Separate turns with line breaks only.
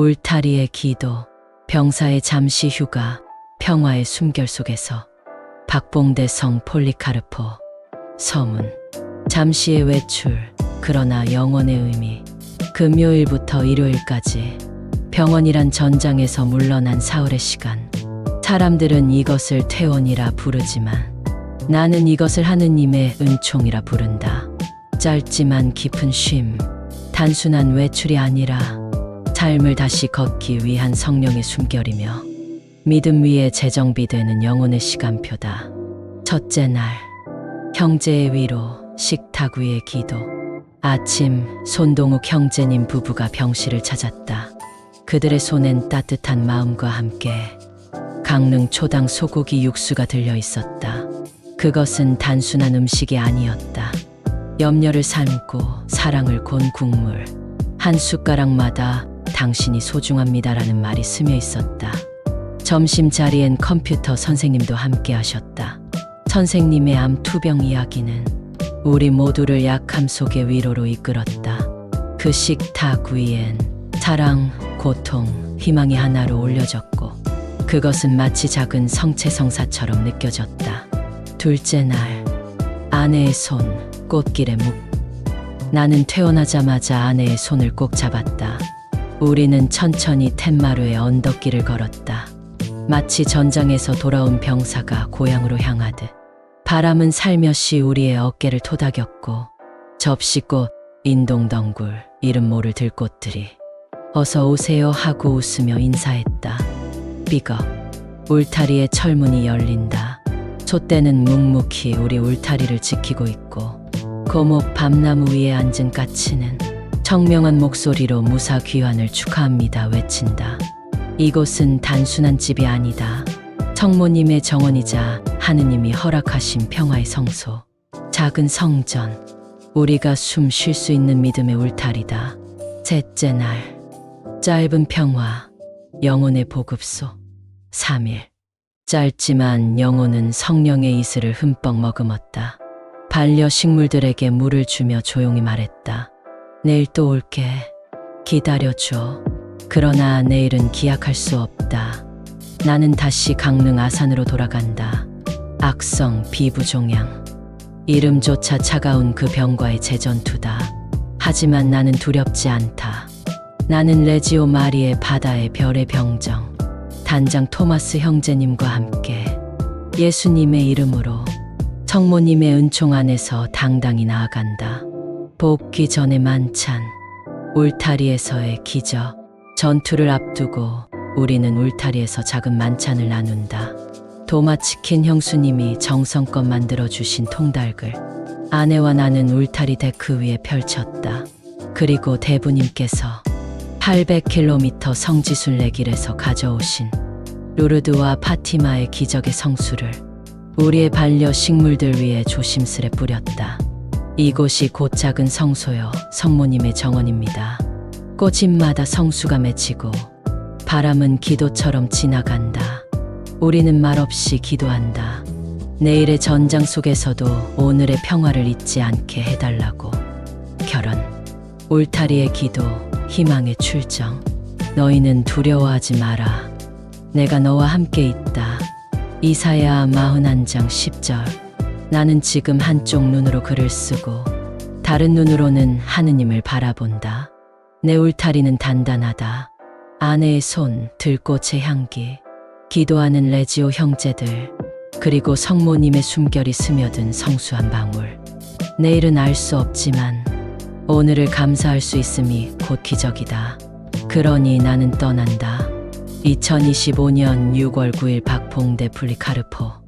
울타리의 기도, 병사의 잠시 휴가, 평화의 숨결 속에서 박봉대 성 폴리카르포 서문. 잠시의 외출 그러나 영원의 의미. 금요일부터 일요일까지 병원이란 전장에서 물러난 사흘의 시간. 사람들은 이것을 퇴원이라 부르지만 나는 이것을 하느님의 은총이라 부른다. 짧지만 깊은 쉼 단순한 외출이 아니라 삶을 다시 걷기 위한 성령의 숨결이며 믿음 위에 재정비되는 영혼의 시간표다. 첫째 날, 형제의 위로, 식탁 위의 기도. 아침, 손동욱 형제님 부부가 병실을 찾았다. 그들의 손엔 따뜻한 마음과 함께 강릉 초당 소고기 육수가 들려 있었다. 그것은 단순한 음식이 아니었다. 염려를 삶고 사랑을 곤 국물. 한 숟가락마다 당신이 소중합니다라는 말이 스며 있었다. 점심 자리엔 컴퓨터 선생님도 함께 하셨다. 선생님의 암 투병 이야기는 우리 모두를 약함 속의 위로로 이끌었다. 그 식탁 위엔 사랑, 고통, 희망이 하나로 올려졌고 그것은 마치 작은 성체성사처럼 느껴졌다. 둘째 날 아내의 손 꽃길에 묵 나는 퇴원하자마자 아내의 손을 꼭 잡았다. 우리는 천천히 텐마루의 언덕길을 걸었다. 마치 전장에서 돌아온 병사가 고향으로 향하듯 바람은 살며시 우리의 어깨를 토닥였고 접시꽃, 인동덩굴, 이름 모를 들꽃들이 어서 오세요 하고 웃으며 인사했다. 삐걱 울타리의 철문이 열린다. 촛대는 묵묵히 우리 울타리를 지키고 있고 고목 밤나무 위에 앉은 까치는 청명한 목소리로 무사 귀환을 축하합니다 외친다. 이곳은 단순한 집이 아니다. 성모님의 정원이자 하느님이 허락하신 평화의 성소. 작은 성전. 우리가 숨 쉴 수 있는 믿음의 울타리다. 셋째 날. 짧은 평화. 영혼의 보급소. 3일. 짧지만 영혼은 성령의 이슬을 흠뻑 머금었다. 반려 식물들에게 물을 주며 조용히 말했다. 내일 또 올게. 기다려줘. 그러나 내일은 기약할 수 없다. 나는 다시 강릉 아산으로 돌아간다. 악성 비부종양. 이름조차 차가운 그 병과의 재전투다. 하지만 나는 두렵지 않다. 나는 레지오 마리의 바다의 별의 병정. 단장 토마스 형제님과 함께 예수님의 이름으로 성모님의 은총 안에서 당당히 나아간다. 복귀 전의 만찬, 울타리에서의 기적, 전투를 앞두고 우리는 울타리에서 작은 만찬을 나눈다. 도마치킨 형수님이 정성껏 만들어주신 통닭을 아내와 나는 울타리 데크 위에 펼쳤다. 그리고 대부님께서 800km 성지순례길에서 가져오신 루르드와 파티마의 기적의 성수를 우리의 반려 식물들 위해 조심스레 뿌렸다. 이곳이 곧 작은 성소요, 성모님의 정원입니다. 꽃잎마다 성수가 맺히고 바람은 기도처럼 지나간다. 우리는 말없이 기도한다. 내일의 전장 속에서도 오늘의 평화를 잊지 않게 해달라고. 결혼, 울타리의 기도, 희망의 출정. 너희는 두려워하지 마라. 내가 너와 함께 있다. 이사야 41장 10절. 나는 지금 한쪽 눈으로 글을 쓰고 다른 눈으로는 하느님을 바라본다. 내 울타리는 단단하다. 아내의 손, 들꽃의 향기, 기도하는 레지오 형제들, 그리고 성모님의 숨결이 스며든 성수한 방울. 내일은 알 수 없지만 오늘을 감사할 수 있음이 곧 기적이다. 그러니 나는 떠난다. 2025년 6월 9일 박봉대 플리카르포